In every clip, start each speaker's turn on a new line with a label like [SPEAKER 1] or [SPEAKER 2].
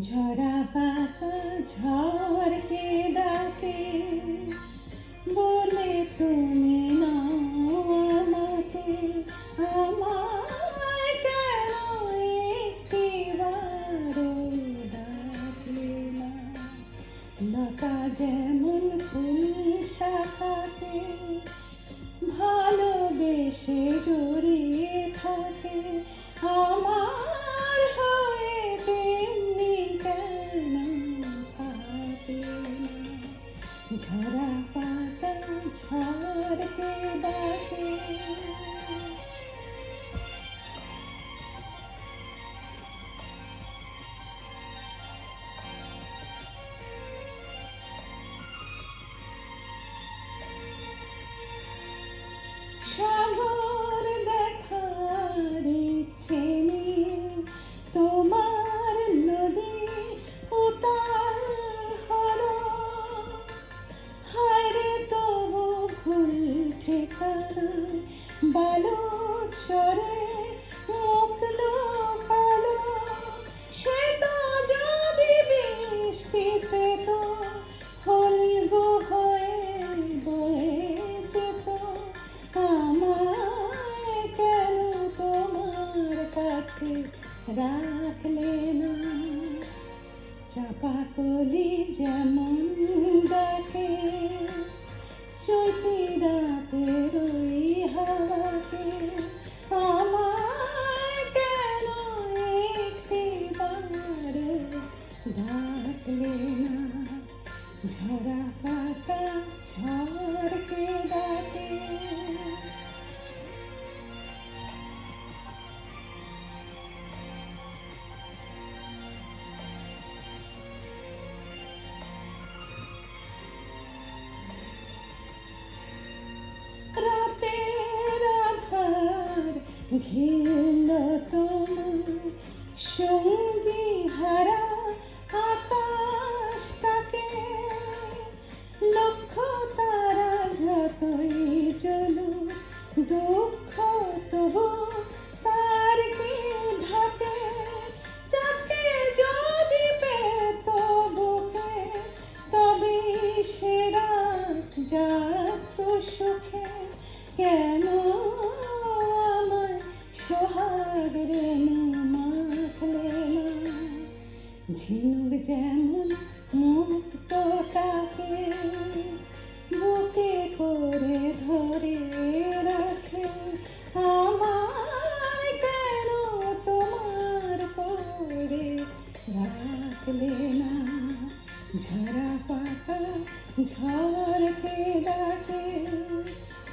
[SPEAKER 1] ঝরা পাতা ঝড়কে ডাকে? বলে, তুমি না আমাকে। আমায় কেন একটিবারও ডাকলে না? লতা যেমন ফুল শাখাকে ভালোবেসে জড়িয়ে ঝরা পাতা ঝড়কে ডাকে সাগর বালুর চরে মুখ কালো সে তো যদি বৃষ্টি পেত, হলগু হয়ে বয়ে যেত। আমায় কেন তোমার কাছে রাখলে না? চাপা কলি যেমন ডাকে, চৈতি ঝরা পাতা ঝড়কে ডাকে। সঙ্গী হারা আকাশটাকে দুঃখ তবু তার কি ঢাকে চাঁদকে যদি পেত বুকে, তবে সে রাত যাত সুখে। কেন আমার সোহাগ রেণু মাখলে না? ঝিনুক যেমন মুক্ত রাখলে না ঝরা পাতা ঝড়কে ডাকে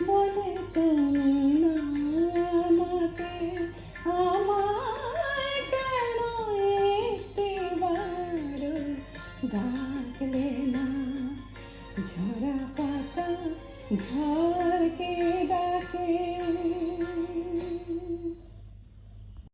[SPEAKER 1] বলে তুমি না আমাকে? কেন ঝরা পাতা ঝড়কে ডাকে